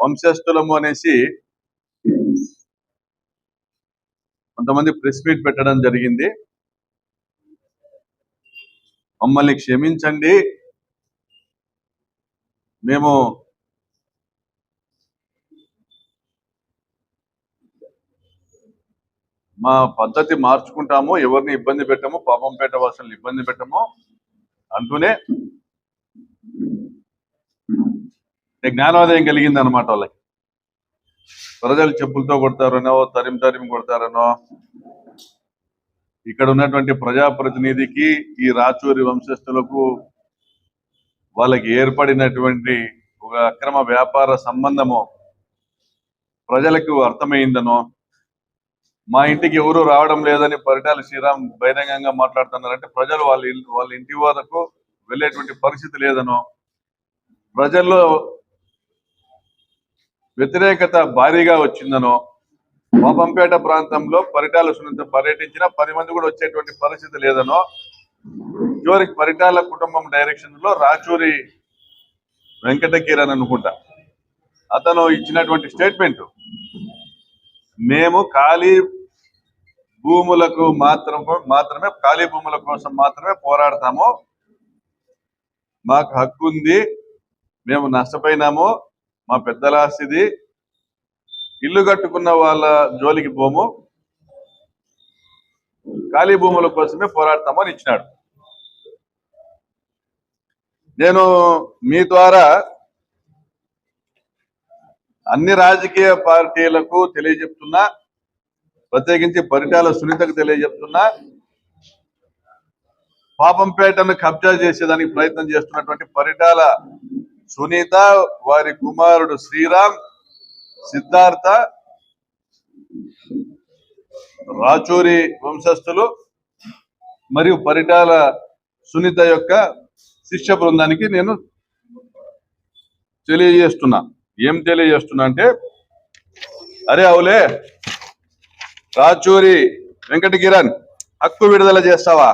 వంశస్థులము అనేసి కొంతమంది press meet పెట్టడం జరిగింది. మమ్మల్ని క్షమించండి. మేము మా పద్ధతి మార్చుకుంటాము. ఎవరిని ఇబ్బంది పెట్టము. పాపం పేట వాసులను ఇబ్బంది పెట్టము అంటూనే జ్ఞానోదయం కలిగింది అనమాట వాళ్ళకి. ప్రజలు చెప్పులతో కొడతారనో తరిమి తరిమి కొడతారనో. ఇక్కడ ఉన్నటువంటి ప్రజాప్రతినిధికి ఈ రాచూరి వంశస్థులకు వాళ్ళకి ఏర్పడినటువంటి ఒక అక్రమ వ్యాపార సంబంధము ప్రజలకు అర్థమైందనో. మా ఇంటికి ఎవరు రావడం లేదని పరిటాల శ్రీరామ్ బహిరంగంగా మాట్లాడుతున్నారంటే ప్రజలు వాళ్ళ వాళ్ళ ఇంటి వరకు వెళ్ళేటువంటి పరిస్థితి లేదనో. ప్రజల్లో వ్యతిరేకత భారీగా వచ్చిందనో పాపంపేట ప్రాంతంలో పరిటాల సున్నిత పర్యటించిన పది మంది కూడా వచ్చేటువంటి పరిస్థితి లేదనో చివరికి పరిటాల కుటుంబం డైరెక్షన్లో రాచూరి వెంకట కిరణ్ అనుకుంటా. అతను ఇచ్చినటువంటి స్టేట్మెంట్ మేము ఖాళీ భూములకు మాత్రం మాత్రమే ఖాళీ భూముల కోసం మాత్రమే పోరాడతాము. మాకు హక్కు ఉంది మేము నష్టపోయినాము. మా పెద్దల ఆస్తిది. ఇల్లు కట్టుకున్న వాళ్ళ జోలికి పోము. ఖాళీ భూముల కోసమే పోరాడతామని ఇచ్చినాడు. నేను మీ ద్వారా అన్ని రాజకీయ పార్టీలకు తెలియజెప్తున్నా ప్రత్యేకించి పరిటాల సునీతకు తెలియజెప్తున్నా పాపంపేటను కబ్జా చేసేదానికి ప్రయత్నం చేస్తున్నటువంటి పరిటాల సునీత వారి కుమారుడు శ్రీరామ్ సిద్ధార్థ రాచూరి వంశస్థులు మరియు పరిటాల సునీత యొక్క శిష్య బృందానికి నేను తెలియజేస్తున్నా. ఏం తెలియజేస్తున్నా అంటే అరే అవులే రాచూరి వెంకట కిరణ్ హక్కు విడుదల చేస్తావా?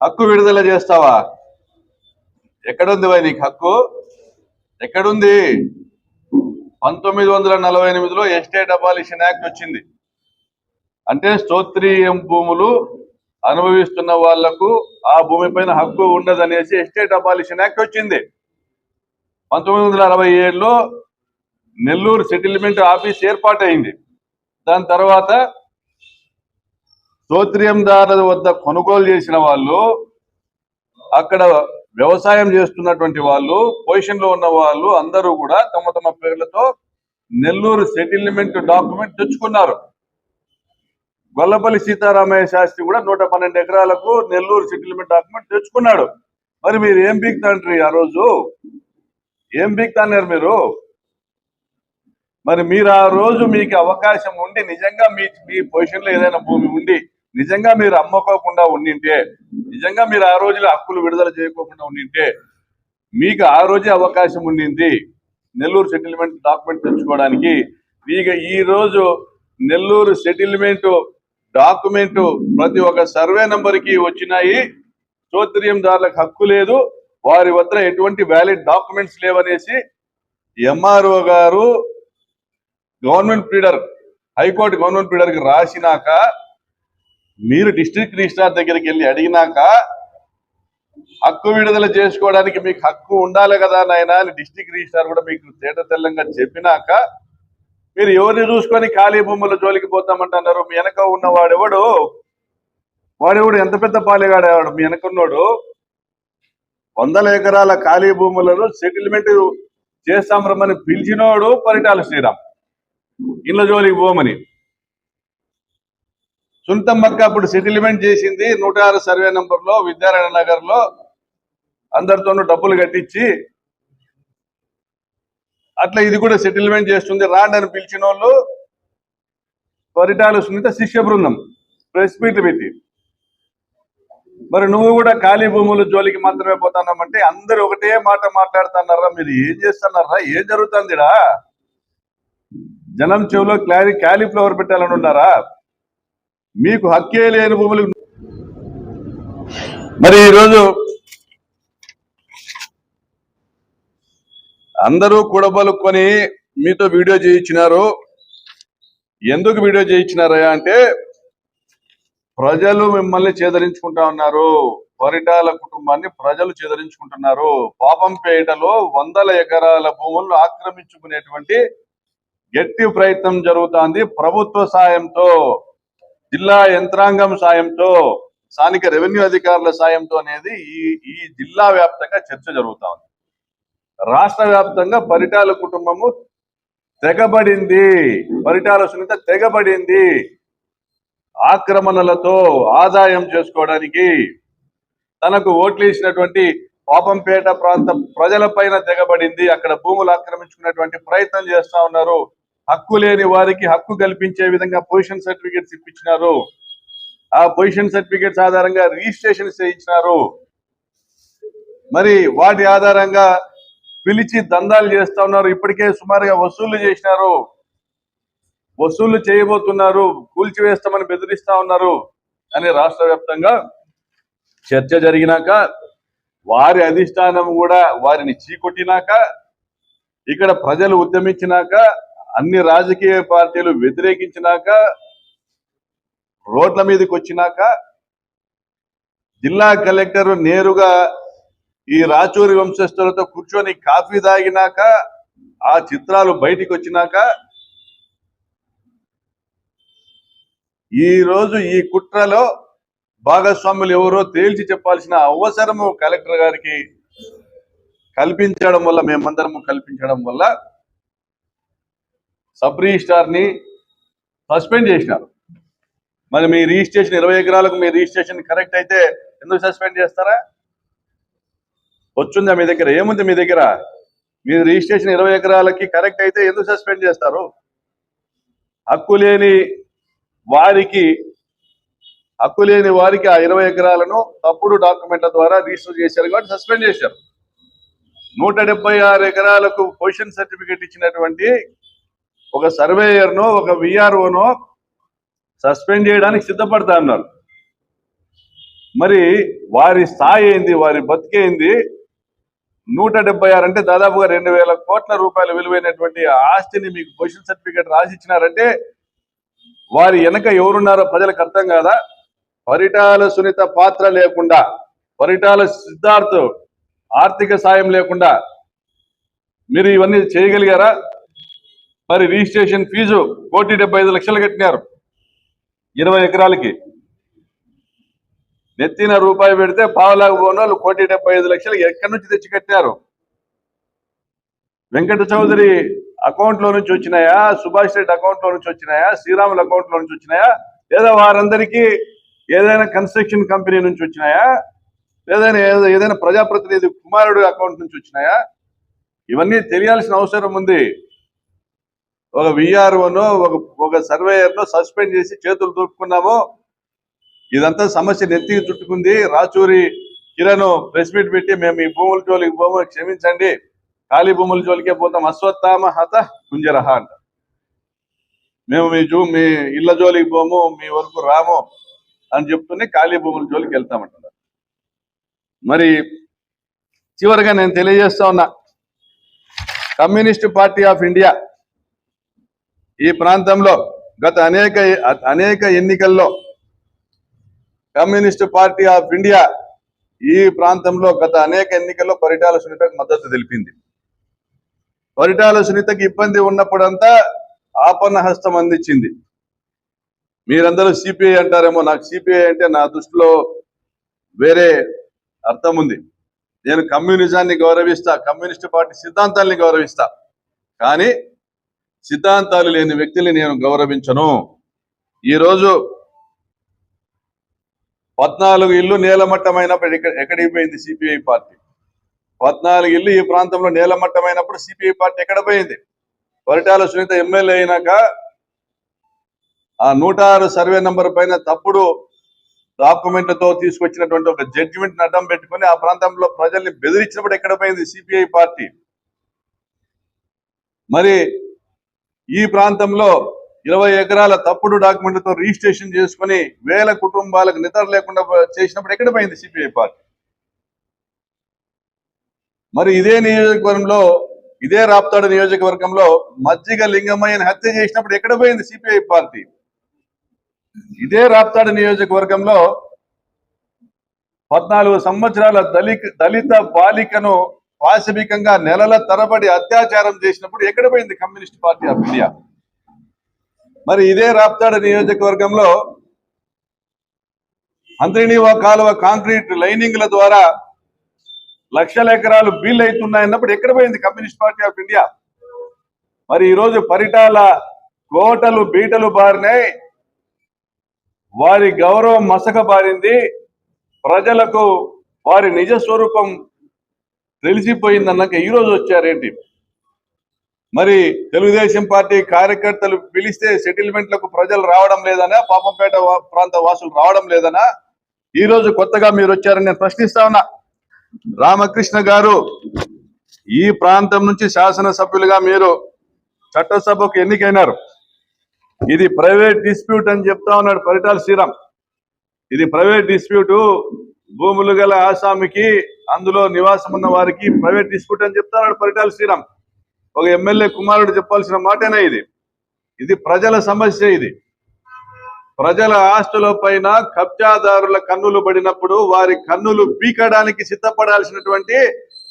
హక్కు విడుదల చేస్తావా? ఎక్కడుంది వై నీకు హక్కు? ఎక్కడుంది? పంతొమ్మిది వందల నలభై ఎనిమిదిలో ఎస్టేట్ అబాలిషన్ యాక్ట్ వచ్చింది. అంటే స్తోత్రీయం భూములు అనుభవిస్తున్న వాళ్ళకు ఆ భూమి పైన హక్కు ఉండదనేసి ఎస్టేట్ అబాలిషన్ యాక్ట్ వచ్చింది. పంతొమ్మిది వందల అరవై ఏడులో నెల్లూరు సెటిల్మెంట్ ఆఫీస్ ఏర్పాటైంది. దాని తర్వాత స్తోత్రియందారుల వద్ద కొనుగోలు చేసిన వాళ్ళు అక్కడ వ్యవసాయం చేస్తున్నటువంటి వాళ్ళు పొజిషన్లో ఉన్న వాళ్ళు అందరూ కూడా తమ తమ పేర్లతో నెల్లూరు సెటిల్మెంట్ డాక్యుమెంట్ తెచ్చుకున్నారు. గొల్లపల్లి సీతారామయ్య శాస్త్రి కూడా నూట పన్నెండు ఎకరాలకు నెల్లూరు సెటిల్మెంట్ డాక్యుమెంట్ తెచ్చుకున్నాడు. మరి మీరు ఏం బీక్తాండ్రి ఆ రోజు? ఏం బీక్తాన్నారు మీరు? మరి మీరు ఆ రోజు మీకు అవకాశం ఉండి నిజంగా మీ మీ పొజిషన్లో ఏదైనా భూమి ఉండి నిజంగా మీరు అమ్ముకోకుండా ఉండింటే నిజంగా మీరు ఆ రోజులో హక్కులు విడుదల చేయకోకుండా ఉండింటే మీకు ఆ రోజే అవకాశం ఉండింది నెల్లూరు సెటిల్మెంట్ డాక్యుమెంట్ తెచ్చుకోవడానికి. మీకు ఈ రోజు నెల్లూరు సెటిల్మెంట్ డాక్యుమెంట్ ప్రతి ఒక్క సర్వే నంబర్కి వచ్చినాయి. చోత్రియందారులకు హక్కు లేదు. వారి వద్ద ఎటువంటి వ్యాలిడ్ డాక్యుమెంట్స్ లేవనేసి ఎంఆర్ఓ గారు government pleader high court government ప్లీడర్కి రాసినాక మీరు డిస్ట్రిక్ట్ రిజిస్ట్రార్ దగ్గరికి వెళ్ళి అడిగినాక హక్కు విడుదల చేసుకోవడానికి మీకు హక్కు ఉండాలి కదా నాయన అని డిస్ట్రిక్ట్ రిజిస్ట్రార్ కూడా మీకు తేట తెల్లంగా చెప్పినాక మీరు ఎవరిని చూసుకొని ఖాళీ భూముల జోలికి పోతామంటున్నారు? మీ వెనక ఉన్న వాడెవడు? ఎంత పెద్ద పాలేగాడేవాడు మీ వెనకున్నాడు వందల ఎకరాల ఖాళీ భూములను సెటిల్మెంట్ చేస్తాం రమ్మని పిలిచినోడు పరిటాల శ్రీరామ్. ఇళ్ళ జోలికి పోమని. సుంతమ్మక్క అప్పుడు సెటిల్మెంట్ చేసింది నూట ఆరు సర్వే నంబర్లో విద్యారాయణ నగర్లో. అందరితోనూ డబ్బులు కట్టించి అట్లా ఇది కూడా సెటిల్మెంట్ చేస్తుంది. రాండని అని పిలిచిన వాళ్ళు పరిటాల సునీత శిష్య బృందం ప్రెస్ మీట్ పెట్టి. మరి నువ్వు కూడా ఖాళీ భూములు జోలికి మాత్రమే పోతాన్నామంటే అందరు ఒకటే మాట మాట్లాడుతున్నారా? మీరు ఏం చేస్తున్నారా? ఏం జరుగుతుందిడా జనం చెవిలో క్లారి క్యాలీఫ్లవర్ పెట్టాలని ఉన్నారా? మీకు హక్కే లేని భూములు మరి ఈరోజు అందరూ కూడబలుకొని మీతో వీడియో చేయించినారు. ఎందుకు వీడియో చేయించినారయ్యా అంటే ప్రజలు మిమ్మల్ని చేదరించుకుంటా ఉన్నారు. పరిటాల కుటుంబాన్ని ప్రజలు చేదరించుకుంటున్నారు. పాపంపేటలో వందల ఎకరాల భూములను ఆక్రమించుకునేటువంటి గట్టి ప్రయత్నం జరుగుతోంది ప్రభుత్వ సాయంతో. జిల్లా యంత్రాంగం సాయంతో స్థానిక రెవెన్యూ అధికారుల సాయంతో అనేది ఈ ఈ జిల్లా వ్యాప్తంగా చర్చ జరుగుతా ఉంది. రాష్ట్ర వ్యాప్తంగా పరిటాల కుటుంబము తెగబడింది. పరిటాల సునీత తెగబడింది. ఆక్రమణలతో ఆదాయం చేసుకోవడానికి తనకు ఓట్లు ఇచ్చినటువంటి పాపంపేట ప్రాంత ప్రజల పైన తెగబడింది. అక్కడ భూములు ఆక్రమించుకున్నటువంటి ప్రయత్నం చేస్తా ఉన్నారు. హక్కు లేని వారికి హక్కు కల్పించే విధంగా పొజిషన్ సర్టిఫికేట్స్ ఇప్పించినారు. ఆ పొజిషన్ సర్టిఫికేట్స్ ఆధారంగా రిజిస్ట్రేషన్ చేయించినారు. మరి వాటి ఆధారంగా పిలిచి దందాలు చేస్తా ఉన్నారు. ఇప్పటికే సుమారుగా వసూళ్ళు చేసినారు. వసూళ్ళు చేయబోతున్నారు. కూల్చివేస్తామని బెదిరిస్తా ఉన్నారు. అని రాష్ట్ర వ్యాప్తంగా చర్చ జరిగినాక వారి అధిష్టానం కూడా వారిని చీకొట్టినాక ఇక్కడ ప్రజలు ఉద్యమించినాక అన్ని రాజకీయ పార్టీలు వ్యతిరేకించినాక రోడ్ల మీదకి వచ్చినాక జిల్లా కలెక్టర్ నేరుగా ఈ రాచూరి వంశస్థులతో కూర్చొని కాఫీ తాగినాక ఆ చిత్రాలు బయటికి వచ్చినాక ఈ రోజు ఈ కుట్రలో భాగస్వాములు ఎవరో తేల్చి చెప్పాల్సిన అవసరము కలెక్టర్ గారికి కల్పించడం వల్ల మేమందరము కల్పించడం వల్ల సబ్ రిజిస్టార్ని సస్పెండ్ చేసినారు. మరి మీ రిజిస్ట్రేషన్ ఇరవై ఎకరాలకు మీ రిజిస్ట్రేషన్ కరెక్ట్ అయితే ఎందుకు సస్పెండ్ చేస్తారా? వచ్చిందా మీ దగ్గర? ఏముంది మీ దగ్గర? మీ రిజిస్ట్రేషన్ ఇరవై ఎకరాలకి కరెక్ట్ అయితే ఎందుకు సస్పెండ్ చేస్తారు? హక్కు లేని వారికి హక్కు లేని వారికి ఆ ఇరవై ఎకరాలను తప్పుడు డాక్యుమెంట్ల ద్వారా రిజిస్టర్ చేశారు కాబట్టి సస్పెండ్ చేశారు. నూట ఆరు ఎకరాలకు పొజిషన్ సర్టిఫికేట్ ఇచ్చినటువంటి ఒక సర్వేయర్నో ఒక విఆర్ఓనో సస్పెండ్ చేయడానికి సిద్ధపడతా ఉన్నారు మరి వారి స్థాయి ఏంది వారి బతికేంది నూట డెబ్బై ఆరు అంటే దాదాపుగా రెండు వేల కోట్ల రూపాయల విలువైనటువంటి ఆస్తిని మీకు పొజిషన్ సర్టిఫికేట్ రాసిచ్చినారంటే వారి వెనక ఎవరున్నారో ప్రజలకు అర్థం కాదా? పరిటాల సునీత పాత్ర లేకుండా పరిటాల సిద్ధార్థ్ ఆర్థిక సాయం లేకుండా మీరు ఇవన్నీ చేయగలిగారా? మరి రిజిస్ట్రేషన్ ఫీజు కోటి డెబ్బై ఐదు లక్షలు కట్టినారు. ఇరవై ఎకరాలకి. నెత్తిన రూపాయి పెడితే పావులాగు పోనోళ్ళు కోటి డెబ్బై ఐదు లక్షలు ఎక్కడి నుంచి తెచ్చి కట్టినారు? వెంకట చౌదరి అకౌంట్లో నుంచి వచ్చినాయా? సుభాష్ రెడ్డి అకౌంట్లో నుంచి వచ్చినాయా? శ్రీరాముల అకౌంట్లో నుంచి వచ్చినాయా? లేదా వారందరికీ ఏదైనా కన్స్ట్రక్షన్ కంపెనీ నుంచి వచ్చినాయా? ఏదైనా ఏదైనా ప్రజాప్రతినిధి కుమారుడు అకౌంట్ నుంచి వచ్చినాయా? ఇవన్నీ తెలియాల్సిన అవసరం ఉంది. ఒక విఆర్ఓను ఒక ఒక సర్వేయర్ను సస్పెండ్ చేసి చేతులు దూక్కున్నామో ఇదంతా సమస్య నెత్తికి చుట్టుకుంది. రాచూరి కిరణ్ ప్రెస్ మీట్ పెట్టి మేము ఈ భూముల జోలికి పోము క్షమించండి. ఖాళీ భూముల జోలికే పోతాం. అశ్వత్థామ హత కుంజరహ అంట మేము మీ జూ మీ ఇళ్ళ జోలికి పోము మీ వరకు రాము అని చెప్తూనే ఖాళీ భూముల జోలికి వెళ్తామంటున్నారు. మరి చివరిగా నేను తెలియజేస్తా ఉన్నా కమ్యూనిస్ట్ పార్టీ ఆఫ్ ఇండియా ఈ ప్రాంతంలో గత అనేక అనేక ఎన్నికల్లో కమ్యూనిస్ట్ పార్టీ ఆఫ్ ఇండియా ఈ ప్రాంతంలో గత అనేక ఎన్నికల్లో పరిటాల సునీతకు మద్దతు తెలిపింది. పరిటాల సునీతకి ఇబ్బంది ఉన్నప్పుడంతా ఆపన్న హస్తం అందించింది. మీరందరూ సిపిఐ అంటారేమో నాకు సిపిఐ అంటే నా దృష్టిలో వేరే అర్థం ఉంది. నేను కమ్యూనిజాన్ని గౌరవిస్తా కమ్యూనిస్ట్ పార్టీ సిద్ధాంతాల్ని గౌరవిస్తా. కానీ సిద్ధాంతాలు లేని వ్యక్తిని నేను గౌరవించను. ఈరోజు పద్నాలుగు ఇల్లు నేలమట్టమైనప్పుడు ఎక్కడ ఎక్కడికి పోయింది సిపిఐ పార్టీ? పద్నాలుగు ఇల్లు ఈ ప్రాంతంలో నేలమట్టమైనప్పుడు సిపిఐ పార్టీ ఎక్కడ పోయింది? పరిటాల సునీత ఎమ్మెల్యే అయినాక ఆ నూట ఆరు సర్వే నంబర్ పైన తప్పుడు డాక్యుమెంట్లతో తీసుకొచ్చినటువంటి ఒక జడ్జిమెంట్ అడ్డం పెట్టుకొని ఆ ప్రాంతంలో ప్రజల్ని బెదిరించినప్పుడు ఎక్కడ పోయింది సిపిఐ పార్టీ? మరి ఈ ప్రాంతంలో ఇరవై ఎకరాల తప్పుడు డాక్యుమెంట్లతో రిజిస్ట్రేషన్ చేసుకొని వేల కుటుంబాలకు నిద్ర లేకుండా చేసినప్పుడు ఎక్కడ పోయింది సిపిఐ పార్టీ మరి ఇదే నియోజకవర్గంలో ఇదే రాప్తాడు నియోజకవర్గంలో మజ్జిగ లింగమయ్యని హత్య చేసినప్పుడు ఎక్కడ పోయింది సిపిఐ పార్టీ ఇదే రాప్తాడు నియోజకవర్గంలో పద్నాలుగు సంవత్సరాల దళిత దళిత బాలికను పాశవికంగా నెలల తరబడి అత్యాచారం చేసినప్పుడు ఎక్కడ పోయింది కమ్యూనిస్ట్ పార్టీ ఆఫ్ ఇండియా? మరి ఇదే రాప్తాడ నియోజకవర్గంలో అంతరినీవా కాలువ కాంక్రీట్ లైనింగ్ల ద్వారా లక్షల ఎకరాలు బిల్ అవుతున్నాయన్నప్పుడు ఎక్కడ పోయింది కమ్యూనిస్ట్ పార్టీ ఆఫ్ ఇండియా? మరి ఈరోజు పరిటాల కోటలు బీటలు బారినాయి. వారి గౌరవం మసకబారింది. ప్రజలకు వారి నిజ స్వరూపం తెలిసిపోయిందన్నాక ఈరోజు వచ్చారేంటి? మరి తెలుగుదేశం పార్టీ కార్యకర్తలు పిలిస్తే సెటిల్మెంట్లకు ప్రజలు రావడం లేదనా? పాపంపేట ప్రాంత వాసులు రావడం లేదనా? ఈ రోజు కొత్తగా మీరు వచ్చారని నేను ప్రశ్నిస్తా ఉన్నా. రామకృష్ణ గారు ఈ ప్రాంతం నుంచి శాసనసభ్యులుగా మీరు చట్టసభకు ఎన్నికైనారు. ఇది ప్రైవేట్ డిస్ప్యూట్ అని చెప్తా ఉన్నాడు పరిటాల శ్రీరామ్. ఇది ప్రైవేట్ డిస్ప్యూటు భూములు గల ఆసామికి అందులో నివాసం ఉన్న వారికి ప్రైవేట్ డిస్ప్యూట్ అని చెప్తున్నాడు పరిటాల శ్రీరామ్. ఒక ఎమ్మెల్యే కుమారుడు చెప్పాల్సిన మాటేనా ఇది. ఇది ప్రజల సమస్య ఇది. ప్రజల ఆస్తుల పైన కబ్జాదారుల కన్నులు పడినప్పుడు వారి కన్నులు పీకడానికి సిద్ధపడాల్సినటువంటి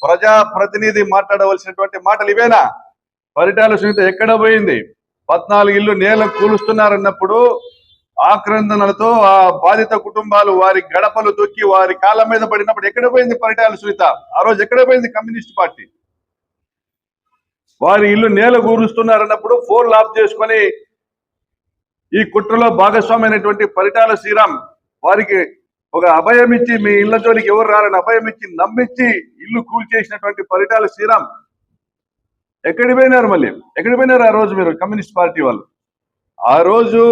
ప్రజా ప్రతినిధి మాట్లాడవలసినటువంటి మాటలు ఇవేనా? పరిటాల సునీత ఎక్కడ పోయింది? పద్నాలుగు ఇల్లు నేల కూలుస్తున్నారన్నప్పుడు ఆక్రందనలతో ఆ బాధిత కుటుంబాలు వారి గడపలు తొక్కి వారి కాళ్ళ మీద పడినప్పుడు ఎక్కడ పోయింది పరిటాల సునీత? ఆ రోజు ఎక్కడ పోయింది కమ్యూనిస్ట్ పార్టీ? వారి ఇల్లు నేల కూరుస్తున్నారన్నప్పుడు ఫోన్ ఆఫ్ చేసుకొని ఈ కుట్రలో భాగస్వామైనటువంటి పరిటాల శ్రీరామ్ వారికి ఒక అభయం ఇచ్చి మీ ఇళ్ళ జోలికి ఎవరు రారని అభయం ఇచ్చి నమ్మించి ఇల్లు కూల్చేసినటువంటి పరిటాల శ్రీరామ్ ఎక్కడికి పోయినారు మళ్ళీ? ఎక్కడికి పోయినారు ఆ రోజు మీరు కమ్యూనిస్ట్ పార్టీ వాళ్ళు? ఆ రోజు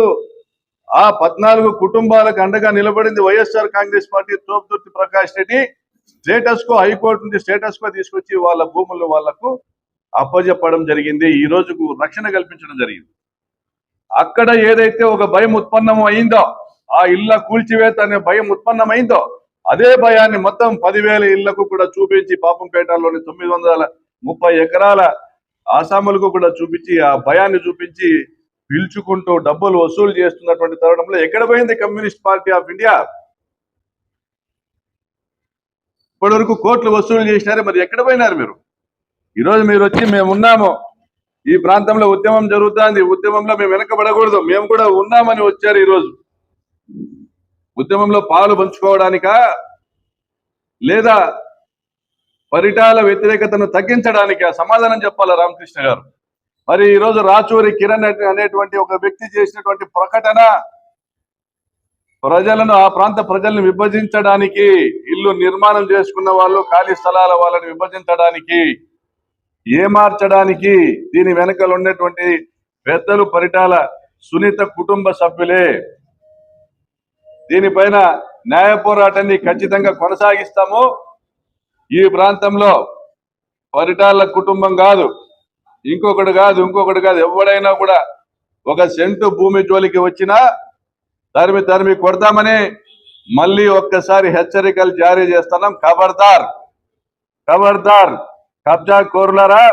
ఆ పద్నాలుగు కుటుంబాలకు అండగా నిలబడింది YSR Congress party Topudurthi Prakash Reddy. Status quo high court నుంచి స్టేటస్ కో తీసుకొచ్చి వాళ్ళ భూములు వాళ్ళకు అప్పజెప్పడం జరిగింది. ఈ రోజుకు రక్షణ కల్పించడం జరిగింది. అక్కడ ఏదైతే ఒక భయం ఉత్పన్నం అయిందో ఆ ఇళ్ళ కూల్చివేత అనే భయం ఉత్పన్నమైందో అదే భయాన్ని మొత్తం పదివేల ఇళ్ళకు కూడా చూపించి పాపంపేటలోని తొమ్మిది వందల ముప్పై ఎకరాల ఆసాములకు కూడా చూపించి ఆ భయాన్ని చూపించి పీల్చుకుంటూ డబ్బులు వసూలు చేస్తున్నటువంటి తరుణంలో ఎక్కడ పోయింది కమ్యూనిస్ట్ పార్టీ ఆఫ్ ఇండియా? ఇప్పటి వరకు కోట్లు వసూలు చేసినారే మరి ఎక్కడ పోయినారు మీరు? ఈరోజు మీరు వచ్చి మేము ఉన్నాము. ఈ ప్రాంతంలో ఉద్యమం జరుగుతుంది. ఉద్యమంలో మేము వెనకబడకూడదు. మేము కూడా ఉన్నామని వచ్చారు ఈరోజు. ఉద్యమంలో పాలు పంచుకోవడానికా? లేదా పరిటాల వ్యతిరేకతను తగ్గించడానికా? సమాధానం చెప్పాలా రామకృష్ణ గారు? మరి ఈ రోజు రాచూరి కిరణ్ అనేటువంటి ఒక వ్యక్తి చేసినటువంటి ప్రకటన ప్రజలను ఆ ప్రాంత ప్రజలను విభజించడానికి ఇల్లు నిర్మాణం చేసుకున్న వాళ్ళు ఖాళీ స్థలాల వాళ్ళని విభజించడానికి ఏమార్చడానికి దీని వెనకలు ఉన్నటువంటి పెద్దలు పరిటాల సునీత కుటుంబ సభ్యులే. దీనిపైన న్యాయ పోరాటాన్ని ఖచ్చితంగా కొనసాగిస్తాము. ఈ ప్రాంతంలో పరిటాల కుటుంబం కాదు ఇంకొకటి కాదు ఇంకొకటి కాదు. ఎవడైనా కూడా ఒక సెంటు భూమి జోలికి వచ్చినా తరిమి తరిమి కొడతామని మళ్ళీ ఒక్కసారి హెచ్చరికలు జారీ చేస్తున్నాం. ఖబర్దార్ ఖబర్దార్ కబ్జా కోరులారా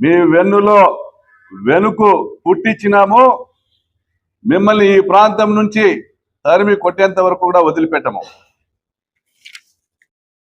మీ వెన్నులో వెనుకు పుట్టించినాము. మిమ్మల్ని ఈ ప్రాంతం నుంచి తరిమి కొట్టేంత వరకు కూడా వదిలిపెట్టము.